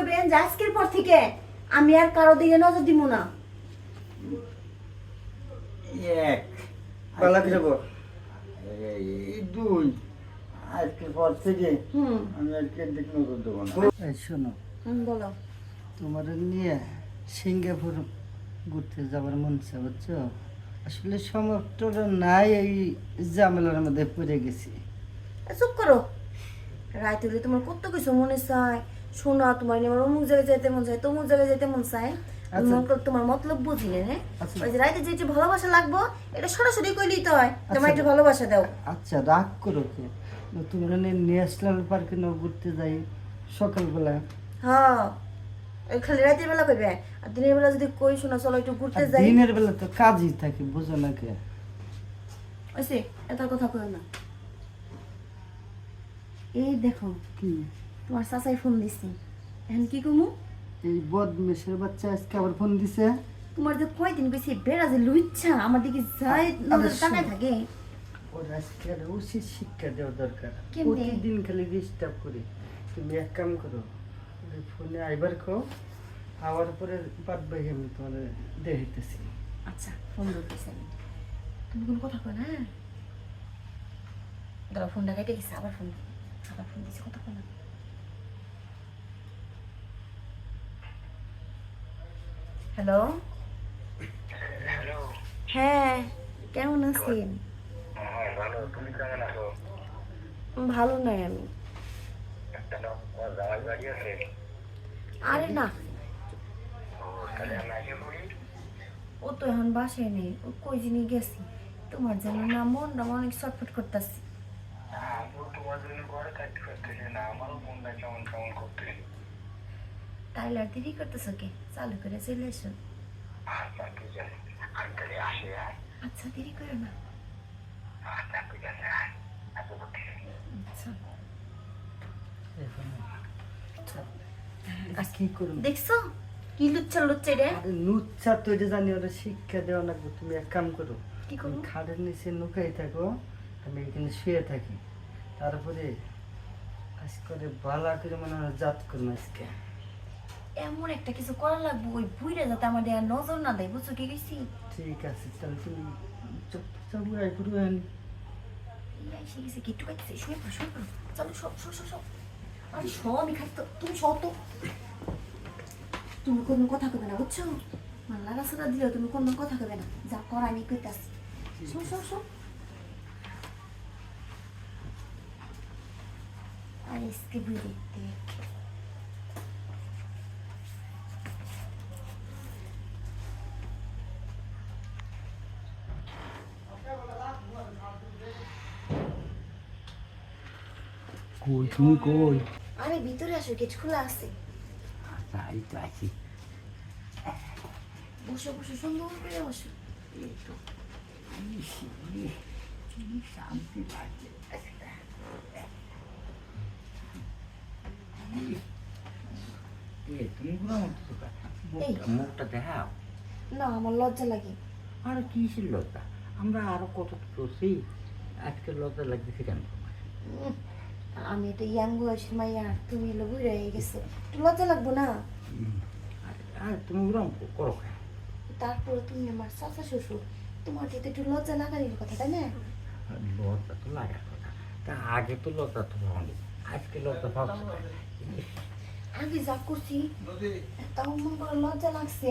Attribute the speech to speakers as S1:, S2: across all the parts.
S1: কইবেন যে আজকের পর থেকে আমি আর কারও দিকে নজর দিব না।
S2: এক।
S3: পালা কি যাব
S2: এই দুই। আজকের পর থেকে
S1: হুম।
S2: আমি আজকে দিক নজর দেবো না।
S3: এই শোনো।
S1: বলো।
S3: তোমার নিয়ে সিঙ্গাপুর ঘুরতে যাবার মন চা বুঝছ? আসলে সমর্থন নাই এই ঝামেলার মধ্যে পড়ে গেছি।
S1: চুপ করো। রাইতে হলে তোমার কত কিছু মনে চায়? শোনা তোমার আমার অমুক জায়গায় যেতে মন চায় তমুক জায়গায় যেতে মন চায়।
S3: আচ্ছা।
S1: তোমার মতলব বুঝি না
S3: আচ্ছা।
S1: ওই যে রাইতে যে ভালোবাসা লাগবো এটা সরাসরি কইলেই তো হয়। তোমার
S3: আচ্ছা।
S1: একটু ভালোবাসা দাও।
S3: আচ্ছা রাগ করো কে? তোমরা ন্যাশনাল পার্কে না ঘুরতে যাই সকালবেলা?
S1: হ্যাঁ। খালি রাতের বেলা কইবে। আর দিনের বেলা যদি কই শোনা চলো একটু ঘুরতে যাই।
S3: দিনের বেলা তো কাজই থাকে বুঝো না কে?
S1: ওইসে এত কথা কই না। এই দেখো
S3: কি?
S1: তোমার চাচাই ফোন দিছি। এখন কি কমু?
S3: এই বদমেশের বাচ্চা আজকে আবার ফোন দিছে।
S1: তোমার যে কয়দিন বেশি বেড়া যে লুচ্ছা আমার দিকে যাই নজর। তাকায় থাকে।
S3: ওর আজকে আর উচিত শিক্ষা দেওয়া দরকার।
S1: কেমনে?
S3: প্রতিদিন খালি ডিস্টার্ব করি। তুমি এক কাম করো ফোনে আইবার কো আওয়ার পরে বাদ বাকি আমি তোমার দেখাইতেছি।
S1: আচ্ছা ফোন ধরতেছি তুমি কোনো কথা কয় না? দাঁড়া ফোনটা কেটে গেছে আবার ফোন আবার ফোন কথা কয় না। হ্যালো? হ্যাঁ কেমন আছেন?
S4: হ্যাঁ ভালো।
S1: নাই আমি। আরে না।
S4: ও
S1: তো এখন বাসায় নেই। ও কই জিনি গেছি। তোমার যেন না মনটা অনেক ছটফট করতেছি।
S4: তোমার জন্য ঘরে কাটতে পারতেছি না। আমারও মনটা কেমন কেমন করতেছি।
S1: তাইলে আর দেরি করতেছো কে? চালু করে চলে এসো।
S4: আচ্ছা
S1: দেরি করো না।
S4: আচ্ছা।
S1: দেখছ? কি লুচ্ছা লুচ্ছা রে?
S3: তো এটা জানি ওরা শিক্ষা দেওয়া লাগবে। তুমি এক কাম করো
S1: কি
S3: খাটের নিচে লুকাই থাকো আমি এখানে শুয়ে থাকি। তারপরে আজ করে বালা করে মনে হয় জাত করব আজকে।
S1: এমন একটা কিছু করা লাগবে ওই বুইরা যাতে আমার দেয়া নজর না দেয় বুঝছ কি কইছি?
S3: ঠিক আছে তাহলে তুমি চুপচাপ উড়াই করু হ্যাঁ
S1: এসে গেছে কিট্টু খাইতেছে শুয়ে পড়ো শুয়ে পড়ো। চলো সব সব সব সব আর সবই খাইতো তুমি সব তো। তুমি কোনো কথা কবে না বুঝছ? মাল্লা রাস্তা দিলেও তুমি কোনো কথা কবে না। যা কর আমি কইতাছি। শোন শোন শোন। আরে এসকে বুঝে দেখ
S2: কই তুমি কই?
S1: আরে ভিতরে আসো গেট খোলা আছে।
S2: এই তো আছি।
S1: বসো বসো সুন্দর করে বসো।
S2: শান্তি লাগছে তুমি মুখটা দেখাও।
S1: না আমার লজ্জা লাগে।
S2: আর কিসের লজ্জা? আমরা আরও কত আজকে লজ্জা লাগতেছে কেন তোমার?
S1: আমি এটা ইয়াং বয়সের মাইয়া তুমি এলো বুড়ে হয়ে গেছো। একটু লজ্জা লাগবো না?
S2: আর- আর তুমি ওরম করো
S1: তারপরে তুমি আমার চাচা শ্বশুর তোমার তো একটু লজ্জা লাগানোর কথা তাই না?
S2: লজ্জা তো লাগার কথা। তা আগে তো লজ্জা তো পাওনি আজকে লজ্জা পাচ্ছ
S1: আগে যা করছি তাও মন করে লজ্জা লাগছে।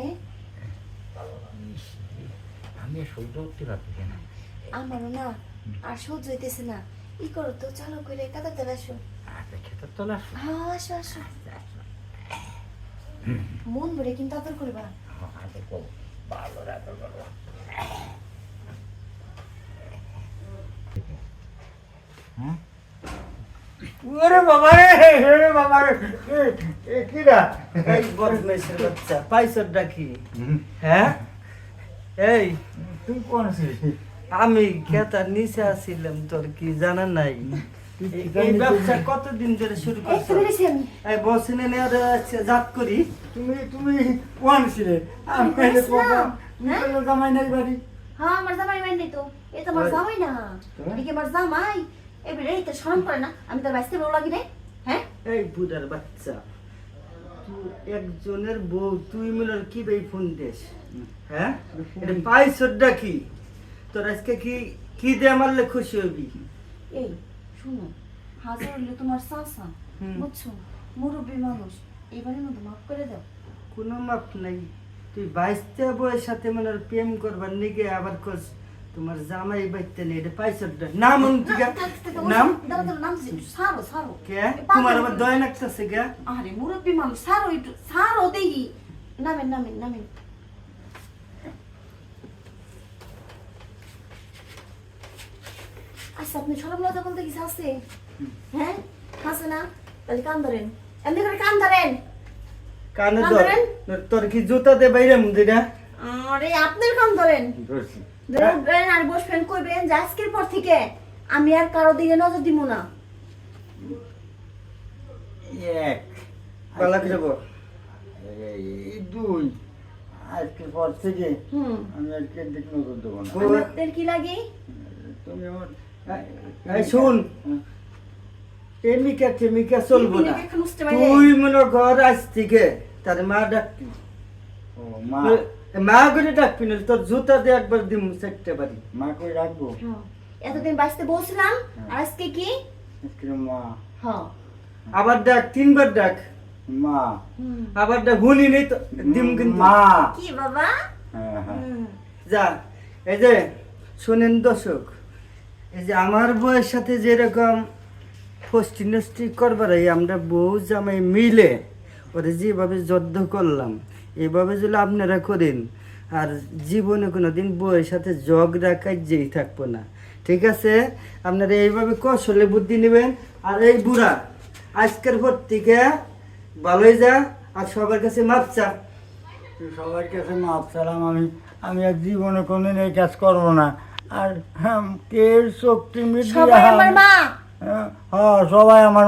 S2: আমি আর সহ্য করতে পারতেছি না।
S1: আমারও না আর সহ্য হইতেছে না। ই করো তো চালু করে কাদাতে আসো
S2: আচ্ছা খেতে চলে আসো
S1: হ্যাঁ আসো আসো। মন ভরে কিন্তু আদর করবা।
S2: কো ভালো ভালো হ্যাঁ?
S3: ওরে বাবা রে ওরে বাবা রে। কি রা? এই বদমেশের বাচ্চা পাইছর ডাকি হ্যাঁ? এই
S2: তুই কোন আছিস
S3: আমি কেতার নিচে আসছিলাম তোর কি জানা নাই? এই- ব্যবসা কতদিন ধরে শুরু করছ?
S1: তো
S3: এই বসিনে জাত করি।
S2: তুমি তুমি ছিলে। আমি
S1: আসলাম। হ্যাঁ?
S2: জামাই নাই বাড়ি।
S1: হ্যাঁ আমার জামাই তো। এ তো আমার জামাই না। এদিকে আমার জামাই। এবারে এই তো শরম করে না আমি তার বাইসতে বড় লাগি নাই হ্যাঁ?
S3: এই বুড়ার বাচ্চা তুই একজনের বউ তুই মিলার কি ভাই ফোন দেশ হ্যাঁ? এটা পাইছরটা কি? তোর আজকে কি কি দিয়ে মারলে খুশি হবি?
S1: এই শুনো হাজার হইলে তোমার চাষা বুঝছ? মুরব্বী মানুষ এবারের মতো মাফ করে দাও।
S3: কোনো মাপ নাই। তুই বাইশটা বউয়ের সাথে মানে প্রেম করবার নিগে আবার কস তোমার জামাই বাইতে নেই এটা পাইছরটা নাম নাম?
S1: নাম সারো সারো।
S3: কে? তোমার আবার দয়া লাগতেছে কে?
S1: আরে মুরব্বী মানুষ সারো একটু সারো দেখি। নামেন নামেন নামেন। আচ্ছা আপনি সরম লজ্জা বলতে কিছু আছে। হ্যাঁ? আছে না? তাহলে কান ধরেন। এমনি করে কান ধরেন।
S3: কানে
S1: ধরেন?
S3: তোর কি জুতা দে বাইরে মুদিরা
S1: আরে আপনার কান ধরেন। আর বসবেন কইবেন যে আজকের পর থেকে আমি আর কারও দিকে নজর দিব না।
S2: এক।
S3: পালা করে বল।
S2: এই দুই। আজকে পর থেকে
S1: হুম।
S2: আমি আজকে দিক নজর দেবো না।
S1: কি লাগে?
S2: তুমি আমার
S3: শুন। এমিকা টেমিকা চলবো না? তুই মনে ঘর আজ থেকে তার মা ডাকবি।
S2: মা।
S3: মা করে ডাকবি না তোর জুতা দিয়ে একবার দিম চারটে বাড়ি।
S2: মা কই রাখব?
S1: হ্যাঁ। এতদিন বাঁচতে বলছিলাম আজকে কি?
S2: মা।
S1: হ্যাঁ
S3: আবার ডাক তিনবার ডাক।
S2: মা।
S3: আবার ডাক হুনি নেই তো দিম কিন্তু।
S2: মা
S1: কি বাবা?
S2: হ্যাঁ হ্যাঁ।
S3: যা এই যে শোনেন দর্শক। এই যে আমার বউয়ের সাথে যেরকম ফষ্টি নষ্টি করবার এই আমরা বউ জামাই মিলে ওরে যেভাবে যদ্ধ করলাম, এভাবে যদি আপনারা করেন, আর জীবনে কোনো দিন বউয়ের সাথে ঝগড়া কাজেই থাকব না। ঠিক আছে? আপনারা এইভাবে কৌশলে বুদ্ধি নেবেন। আর এই বুড়া, আজকের পর থেকে ভালোই যা, আর সবার কাছে মাপ চা।
S2: সবার কাছে মাপ চালাম আমি। আমি আর জীবনে কোনদিন এই কাজ করব না। আর হ্যাঁ, কে শক্তি মিডিয়া
S1: সবাই আমার মা।
S2: হ্যাঁ সবাই আমার